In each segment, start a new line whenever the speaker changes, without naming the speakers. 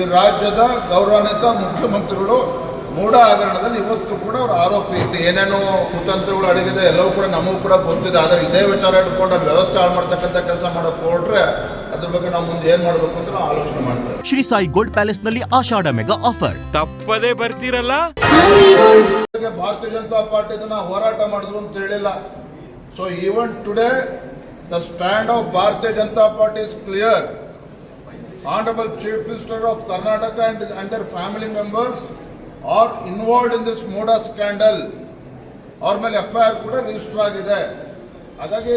ಈ ರಾಜ್ಯದ ಗೌರವಾನ್ವಿತ ಮುಖ್ಯಮಂತ್ರಿಗಳು ಮೂಢ ಹಗರಣದಲ್ಲಿ ಇವತ್ತು ಕೂಡ ಅವರು ಆರೋಪಿ ಏನೇನೋ ಕುತಂತ್ರಗಳು ಅಡಗಿದೆ ಎಲ್ಲವೂ ಕೂಡ ನಮಗೂ ಕೂಡ ಗೊತ್ತಿದೆ. ಆದರೆ ಇದೇ ವಿಚಾರ ಇಟ್ಕೊಂಡು ಅಲ್ಲಿ ವ್ಯವಸ್ಥೆ ಹಾಳು ಮಾಡ್ತಕ್ಕಂಥ ಕೆಲಸ ಮಾಡೋಕೆ ಹೊರಟ್ರೆ ಅದ್ರ ಬಗ್ಗೆ ನಾವು ಮುಂದೆ ಏನು ಮಾಡಬೇಕು ಅಂತ ನಾವು ಆಲೋಚನೆ ಮಾಡ್ತೇವೆ.
ಶ್ರೀ ಸಾಯಿ ಗೋಲ್ಡ್ ಪ್ಯಾಲೇಸ್ನಲ್ಲಿ ಆಷಾಢ ಮೆಗಾ ಆಫರ್.
ತಪ್ಪದೇ ಬರ್ತೀರಲ್ಲ?
ಭಾರತೀಯ ಜನತಾ ಪಾರ್ಟಿ ಇದನ್ನ ಹೋರಾಟ ಮಾಡಿದ್ರು ಅಂತ ಹೇಳಿಲ್ಲ. So even today the stand of Bharatiya Janata Party is clear honourable chief minister of Karnataka and under family members are involved in this MUDA scandal ಅವ್ರ ಮೇಲೆ ಎಫ್ ಐ ಆರ್ ಕೂಡ ರಿಜಿಸ್ಟರ್ ಆಗಿದೆ. ಹಾಗಾಗಿ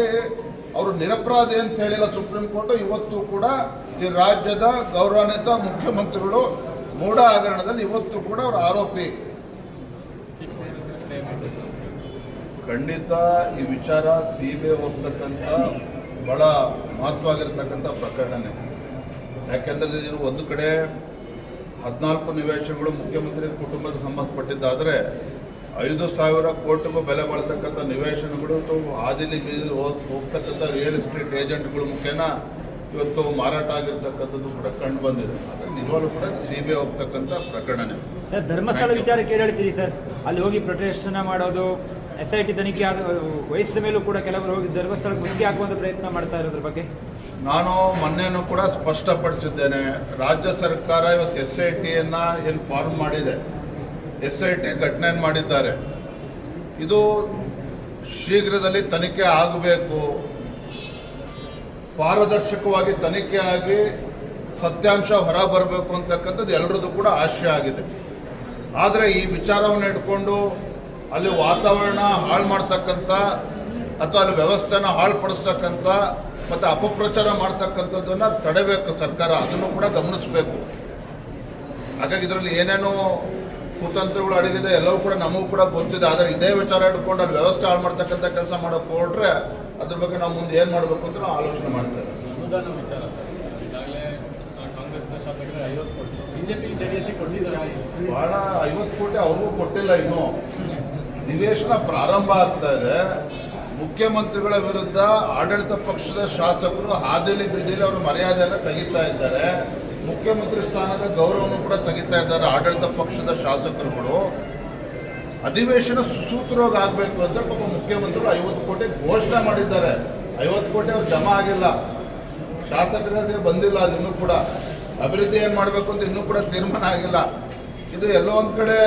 ಅವರು ನಿರಪರಾಧಿ ಅಂತ ಹೇಳಿಲ್ಲ ಸುಪ್ರೀಂ ಕೋರ್ಟ್ ಇವತ್ತು ಕೂಡ ಈ ರಾಜ್ಯದ ಗೌರವಾನ್ವಿತ ಮುಖ್ಯಮಂತ್ರಿಗಳು ಮೂಡ ಹಗರಣದಲ್ಲಿ ಇವತ್ತು ಕೂಡ ಅವರು ಆರೋಪಿ. ಖಂಡಿತ ಈ ವಿಚಾರ ಸಿ ಬಿ ಹೋಗ್ತಕ್ಕಂಥ ಬಹಳ ಮಹತ್ವವಾಗಿರ್ತಕ್ಕಂಥ ಪ್ರಕರಣನೇ. ಯಾಕೆಂದರೆ ಇದು ಒಂದು ಕಡೆ ಹದಿನಾಲ್ಕು ನಿವೇಶನಗಳು ಮುಖ್ಯಮಂತ್ರಿ ಕುಟುಂಬದ ಸಂಬಂಧಪಟ್ಟಿದ್ದಾದರೆ ಐದು ಸಾವಿರ ಕೋಟಿಗೂ ಬೆಲೆ ಬಾಳ್ತಕ್ಕಂಥ ನಿವೇಶನಗಳು ಹಾದಿಲಿ ಬೀದಿ ಹೋಗ್ತಕ್ಕಂಥ ರಿಯಲ್ ಎಸ್ಟೇಟ್ ಏಜೆಂಟ್ಗಳು ಮುಖೇನ ಇವತ್ತು ಮಾರಾಟ ಆಗಿರ್ತಕ್ಕಂಥದ್ದು ಕೂಡ ಕಂಡು ಬಂದಿದೆ. ಆದರೆ ನಿಜವಾಗ್ಲೂ ಕೂಡ ಸಿಬಿಐ ಹೋಗ್ತಕ್ಕಂಥ ಪ್ರಕರಣನೇ.
ಸರ್ ಧರ್ಮಸ್ಥಳ ವಿಚಾರ ಕೇಳಿ ಹೇಳ್ತೀರಿ ಸರ್? ಅಲ್ಲಿ ಹೋಗಿ ಪ್ರೊಟೆಸ್ಟನ್ನ ಮಾಡೋದು ಎಸ್ ಐ ಟಿ ತನಿಖೆ ಆದ, ವಯಸ್ಸಿನ ಮೇಲೂ ಕೂಡ ಕೆಲವರು ಹೋಗಿ ಧರ್ಮಸ್ಥಳಕ್ಕೆ ಮುಖ್ಯ ಹಾಕುವಂತ ಪ್ರಯತ್ನ ಮಾಡ್ತಾ ಇರೋದ್ರ ಬಗ್ಗೆ?
ನಾನು ಮೊನ್ನೆನೂ ಕೂಡ ಸ್ಪಷ್ಟಪಡಿಸಿದ್ದೇನೆ. ರಾಜ್ಯ ಸರ್ಕಾರ ಇವತ್ತು ಎಸ್ ಐ ಟಿಯನ್ನ ಏನು ಫಾರ್ಮ್ ಮಾಡಿದೆ. ಎಸ್ ಐ ಟಿ ಘಟನೆ ಮಾಡಿದ್ದಾರೆ. ಇದು ಶೀಘ್ರದಲ್ಲಿ ತನಿಖೆ ಆಗಬೇಕು. ಪಾರದರ್ಶಕವಾಗಿ ತನಿಖೆ ಆಗಿ ಸತ್ಯಾಂಶ ಹೊರ ಬರಬೇಕು ಅಂತಕ್ಕಂಥದ್ದು ಎಲ್ಲರದ್ದು ಕೂಡ ಆಶಯ ಆಗಿದೆ. ಆದರೆ ಈ ವಿಚಾರವನ್ನು ಇಟ್ಕೊಂಡು ಅಲ್ಲಿ ವಾತಾವರಣ ಹಾಳು ಮಾಡ್ತಕ್ಕಂಥ ಅಥವಾ ಅಲ್ಲಿ ವ್ಯವಸ್ಥೆನ ಹಾಳುಪಡಿಸ್ತಕ್ಕಂಥ ಮತ್ತು ಅಪಪ್ರಚಾರ ಮಾಡ್ತಕ್ಕಂಥದ್ದನ್ನು ತಡೆಯಬೇಕು ಸರ್ಕಾರ. ಅದನ್ನು ಕೂಡ ಗಮನಿಸಬೇಕು. ಹಾಗಾಗಿ ಇದರಲ್ಲಿ ಏನೇನೋ ಕುತಂತ್ರಗಳು ಅಡಗಿದೆ ಎಲ್ಲವೂ ಕೂಡ ನಮಗೂ ಕೂಡ ಗೊತ್ತಿದೆ. ಆದರೆ ಇದೇ ವಿಚಾರ ಇಟ್ಕೊಂಡು ಅಲ್ಲಿ ವ್ಯವಸ್ಥೆ ಹಾಳು ಮಾಡ್ತಕ್ಕಂಥ ಕೆಲಸ ಮಾಡೋಕೆ ಹೊರಟ್ರೆ ಅದ್ರ ಬಗ್ಗೆ ನಾವು ಮುಂದೆ ಏನು ಮಾಡಬೇಕು ಅಂತ ನಾವು ಆಲೋಚನೆ ಮಾಡ್ತೇವೆ.
ಅನುದಾನ ವಿಚಾರ ಸರ್. ಈಗಾಗಲೇ ಆ, ಕಾಂಗ್ರೆಸ್ನ ಶಾಸಕರು ಐವತ್ತು ಕೋಟಿ ಬಿಜೆಪಿ ಜೆಡಿಎಸ್ ಕೊಟ್ಟಿದ್ದಾರೆ.
ಬಹಳ ಐವತ್ತು ಕೋಟಿ ಅವ್ರಿಗೂ ಕೊಟ್ಟಿಲ್ಲ ಇನ್ನು. ನಿವೇಶನ ಪ್ರಾರಂಭ ಆಗ್ತಾ ಇದೆ ಮುಖ್ಯಮಂತ್ರಿಗಳ ವಿರುದ್ಧ ಆಡಳಿತ ಪಕ್ಷದ ಶಾಸಕರು ಹಾದಿಲಿ ಬೀದಿಲಿ ಅವರು ಮರ್ಯಾದೆಯನ್ನು ತೆಗಿತಾ ಇದ್ದಾರೆ. ಮುಖ್ಯಮಂತ್ರಿ ಸ್ಥಾನದ ಗೌರವವನ್ನು ಕೂಡ ತೆಗಿತಾ ಇದ್ದಾರೆ ಆಡಳಿತ ಪಕ್ಷದ ಶಾಸಕರುಗಳು. ಅಧಿವೇಶನ ಸುಸೂತ್ರವಾಗಿ ಆಗಬೇಕು ಅಂತ ಪಾಪ ಮುಖ್ಯಮಂತ್ರಿಗಳು ಐವತ್ತು ಕೋಟಿ ಘೋಷಣೆ ಮಾಡಿದ್ದಾರೆ. ಐವತ್ತು ಕೋಟಿ ಅವ್ರು ಜಮಾ ಆಗಿಲ್ಲ. ಶಾಸಕರಿಗೆ ಬಂದಿಲ್ಲ ಅದು ಇನ್ನೂ ಕೂಡ. ಅಭಿವೃದ್ಧಿ ಏನು ಮಾಡಬೇಕು ಅಂತ ಇನ್ನೂ ಕೂಡ ತೀರ್ಮಾನ ಆಗಿಲ್ಲ. ಇದು ಎಲ್ಲೋ ಒಂದು ಕಡೆ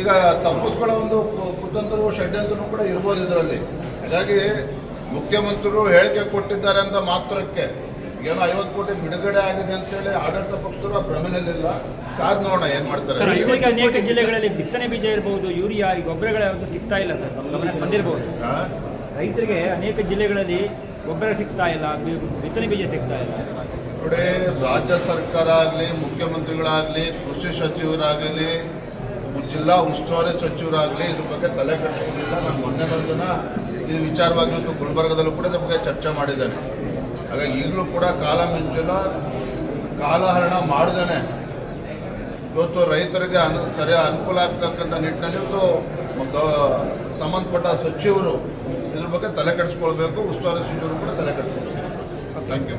ಈಗ ತಪ್ಪಿಸ್ಕೊಳ್ಳೋ ಒಂದು ಕುತಂತ್ರವು ಷಡ್ಯಂತ್ರನೂ ಕೂಡ ಇರ್ಬೋದು ಇದರಲ್ಲಿ. ಹಾಗಾಗಿ ಮುಖ್ಯಮಂತ್ರಿಗಳು ಹೇಳಿಕೆ ಕೊಟ್ಟಿದ್ದಾರೆ ಅಂತ ಮಾತ್ರಕ್ಕೆ. ಏನೋ ಐವತ್ತು ಕೋಟಿ ಬಿಡುಗಡೆ ಆಗಿದೆ ಅಂತೇಳಿ ಆಡಳಿತ ಪಕ್ಷಗಳು ಭ್ರಮದಲ್ಲಿಲ್ಲ ಕಾದ್ ನೋಡೋಣ ಏನ್ ಮಾಡ್ತಾರೆ.
ಈಗ ಅನೇಕ ಜಿಲ್ಲೆಗಳಲ್ಲಿ ಬಿತ್ತನೆ ಬೀಜ ಇರಬಹುದು ಯೂರಿಯಾ ಈ ಗೊಬ್ಬರಗಳ ಯಾವುದು ಸಿಗ್ತಾ ಇಲ್ಲ ಸರ್. ನಮ್ಮ ಗಮನಕ್ಕೆ ಬಂದಿರಬಹುದು ರೈತರಿಗೆ ಅನೇಕ ಜಿಲ್ಲೆಗಳಲ್ಲಿ ಗೊಬ್ಬರ ಸಿಗ್ತಾ ಇಲ್ಲ ಬಿತ್ತನೆ ಬೀಜ ಸಿಗ್ತಾ ಇಲ್ಲ.
ನೋಡಿ, ರಾಜ್ಯ ಸರ್ಕಾರ ಆಗಲಿ ಮುಖ್ಯಮಂತ್ರಿಗಳಾಗಲಿ, ಕೃಷಿ ಸಚಿವರಾಗಲಿ ಜಿಲ್ಲಾ ಉಸ್ತುವಾರಿ ಸಚಿವರಾಗಲಿ ಇದ್ರ ಬಗ್ಗೆ ತಲೆ ಕೆಡಿಸ್ಕೊಂಡಿಲ್ಲ. ನಾನು ಮೊನ್ನೆ ದಿನ ಈ ವಿಚಾರವಾಗಿ ಗುಲ್ಬರ್ಗದಲ್ಲೂ ಕೂಡ ಇದ್ರ ಬಗ್ಗೆ ಚರ್ಚೆ ಮಾಡಿದ್ದಾರೆ ಹಾಗಾಗಿ ಈಗಲೂ ಕೂಡ ಕಾಲ ಮಿಂಚಲ ಕಾಲಹರಣ ಮಾಡ್ದೇನೆ. ಇವತ್ತು ರೈತರಿಗೆ ಅನು ಸರಿ ಅನುಕೂಲ ಆಗ್ತಕ್ಕಂಥ ನಿಟ್ಟಿನಲ್ಲಿ ಇವತ್ತು ಸಂಬಂಧಪಟ್ಟ ಸಚಿವರು ಇದ್ರ ಬಗ್ಗೆ ತಲೆ ಕೆಡಿಸ್ಕೊಳ್ಬೇಕು, ಉಸ್ತುವಾರಿ ಸಚಿವರು ಕೂಡ ತಲೆ ಕೆಡಿಸ್ಕೊಳ್ಬೇಕು. Thank you